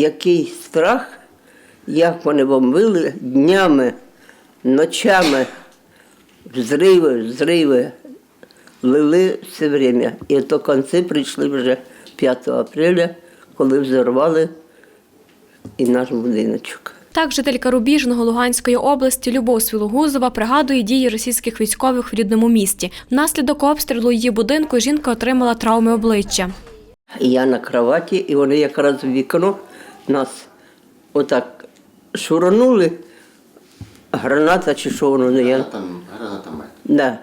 який страх, як вони бомбили днями, ночами, взриви, взриви, лили все время. І то конці прийшли вже 5 апреля, коли взорвали і наш будиночок. Так, жителька Рубіжного Луганської області Любов Свілогузова пригадує дії російських військових в рідному місті. Внаслідок обстрілу її будинку жінка отримала травми обличчя. Я на кроваті, і вони якраз в вікно нас отак шуранули. Граната чи що воно не я. Гранатомет. Да.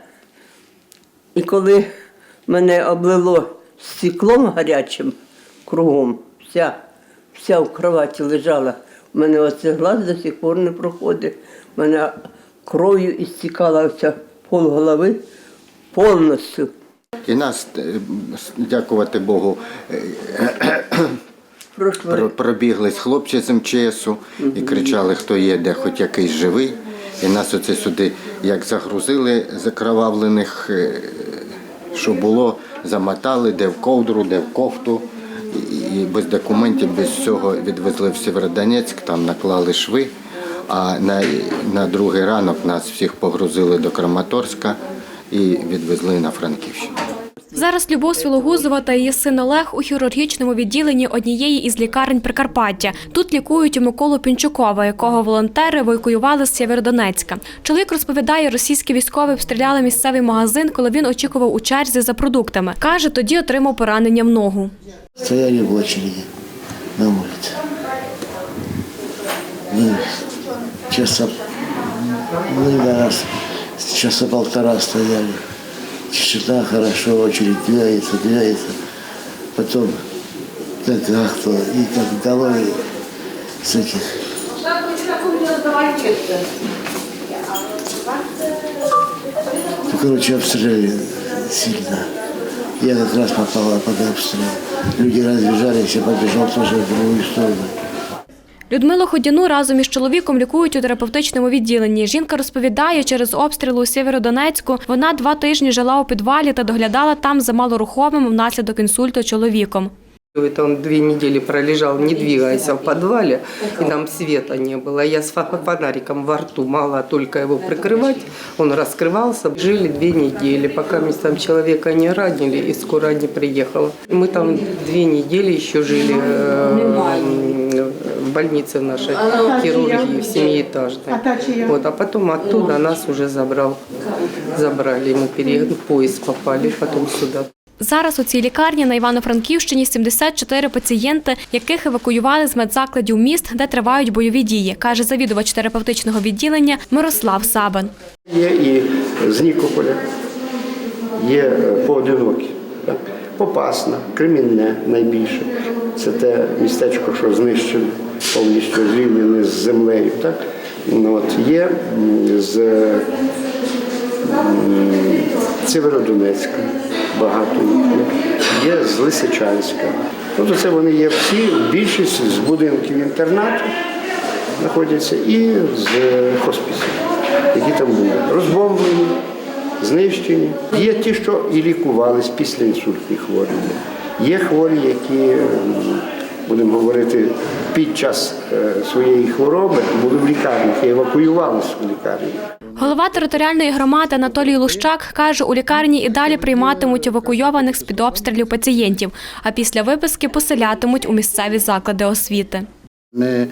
І коли мене облило стеклом гарячим кругом, вся, вся в кроваті лежала, у мене оце глаз до сих пор не проходить, у мене кров'ю істікала вся пол голови повністю. І нас, е, дякувати Богу, про- пробіглись хлопці з МЧСу і кричали, хто є, де хоч якийсь живий. І нас оце сюди як загрузили закровавлених, е, що було, замотали, де в ковдру, де в кофту. І і без документів, без всього відвезли в Сєвєродонецьк, там наклали шви. А на, на другий ранок нас всіх погрузили до Краматорська і відвезли на Франківщину. Зараз Любов Свілогузова та її син Олег у хірургічному відділенні однієї із лікарень Прикарпаття. Тут лікують Миколу Пінчукова, якого волонтери евакуювали з Сєвєродонецька. Чоловік розповідає, російські військові обстріляли місцевий магазин, коли він очікував у черзі за продуктами. Каже, тоді отримав поранення в ногу. Стояли в очереди на улице. Мы часа, мы раз, часа полтора стояли. Тишина хорошо, очередь двигается, двигается. Потом так как-то и головы с этих. Ну, короче, обстреляли сильно. Я как раз попала под обстрел. Люди разбежались, я побежал тоже в другую сторону. Людмилу Ходяну разом із чоловіком лікують у терапевтичному відділенні. Жінка розповідає, через обстріл у Сєвєродонецьку вона два тижні жила у підвалі та доглядала там за малорухомим внаслідок інсульту чоловіком. Это он две недели пролежал, не двигаясь в подвале, и нам света не было. Я с фа- фонариком во рту, мало только его прикрывать, он раскрывался. Жили две недели, пока мы там человека не ранили, и скоро не приехала. Мы там две недели еще жили э, в больнице нашей хирургии, в семиэтажной. Вот, а потом оттуда нас уже забрал, забрали, мы пере... поезд попали потом сюда. Зараз у цій лікарні на Івано-Франківщині 74 пацієнти, яких евакуювали з медзакладів міст, де тривають бойові дії, каже завідувач терапевтичного відділення Мирослав Сабан. Є і з Нікополя, є поодинокі. Попасна, Кремінне найбільше. Це те містечко, що знищено, повністю зрівняне з землею. Так? Ну, От, є з Северодонецька, багато їх. Є з Лисичанська. Тобто це вони є всі, більшість з будинків інтернату знаходяться і з хоспісів, які там були розбомблені, знищені. Є ті, що і лікувались після інсультні хворі. Є хворі, які, будемо говорити, під час е, своєї хвороби були в лікарнях і евакуювалися в лікарні. Голова територіальної громади Анатолій Лущак каже, у лікарні і далі прийматимуть евакуйованих з під обстрілів пацієнтів, а після виписки поселятимуть у місцеві заклади освіти. Ми е,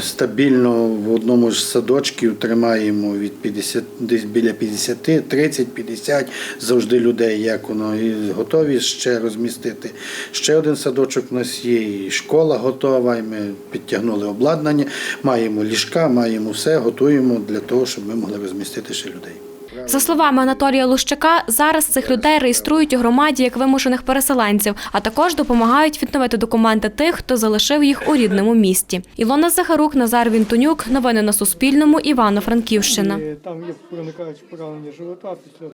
стабільно в одному ж садочків тримаємо від 50, десь біля 50, 30, 50 завжди людей, як воно і готові ще розмістити. Ще один садочок у нас є, і школа готова, і ми підтягнули обладнання, маємо ліжка, маємо все, готуємо для того, щоб ми могли розмістити ще людей. За словами Анатолія Лущака, зараз цих людей реєструють у громаді як вимушених переселенців, а також допомагають відновити документи тих, хто залишив їх у рідному місті. Ілона Захарук, Назар Вінтонюк. Новини на Суспільному. Івано-Франківщина. Там є проникають поранення живота після